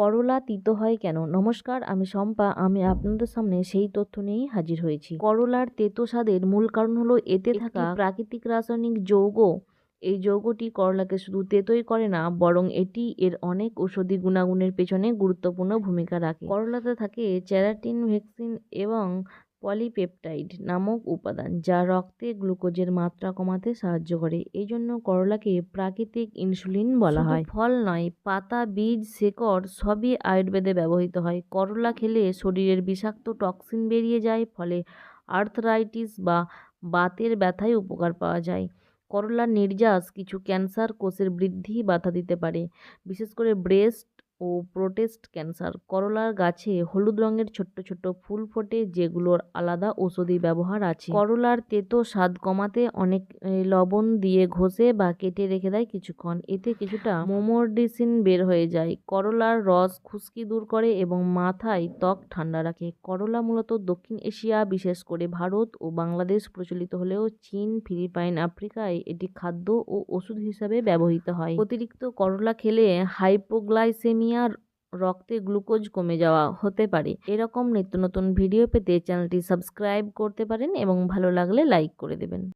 করলা তিতো হয় কেন? নমস্কার আমি শম্পা আমি আপনাদের সামনে সেই তথ্য নিয়েই হাজির হয়েছি। করলার তেতো স্বাদের মূল কারণ হলো এতে থাকা প্রাকৃতিক রাসায়নিক যৌগ। এই যৌগটি করলাকে শুধু তেতোই করে না বরং এটি এর অনেক ঔষধি গুণাগুণের পেছনে গুরুত্বপূর্ণ ভূমিকা রাখে। করলাতে থাকে চ্যারাটিন ভ্যাকসিন এবং পলিপেপটাইড নামক উপাদান যা রক্তে গ্লুকোজের মাত্রা কমাতে সাহায্য করে। এই জন্য করলাকে প্রাকৃতিক ইনসুলিন বলা হয়। ফল নয় পাতা বীজ শেকড় সবই আয়ুর্বেদে ব্যবহৃত হয়। করলা খেলে শরীরের বিষাক্ত টক্সিন বেরিয়ে যায় ফলে আর্থরাইটিস বা বাতের ব্যথায় উপকার পাওয়া যায়। করলার নির্যাস কিছু ক্যান্সার কোষের বৃদ্ধি বাধা দিতে পারে। বিশেষ করে ব্রেস্ট ও প্রোটেস্ট ক্যান্সার। করলার গাছে হলুদ রঙের ছোট্ট ছোট্ট ফুল ফোটে, যেগুলোর আলাদা ঔষধি ব্যবহার আছে। করলার তেতো স্বাদ কমাতে অনেক লবণ দিয়ে ঘষে বা কেটে রেখে দেয় কিছুক্ষণ। এতে কিছুটা মোমোরডিসিন বের হয়ে যায়। করলার রস খুশকি দূর করে এবং মাথায় ত্বক ঠান্ডা রাখে। করলা মূলত দক্ষিণ এশিয়া, বিশেষ করে ভারত ও বাংলাদেশ প্রচলিত হলেও চীন, ফিলিপাইন, আফ্রিকায় এটি খাদ্য ও ওষুধ হিসাবে ব্যবহৃত হয়। অতিরিক্ত করলা খেলে হাইপোগ্লাইসেমিয়া রক্তে গ্লুকোজ কমে যাওয়া হতে পারে। এরকম নিত্য নতুন ভিডিও পেতে চ্যানেলটি সাবস্ক্রাইব করতে পারেন এবং ভালো লাগলে লাইক করে দেবেন।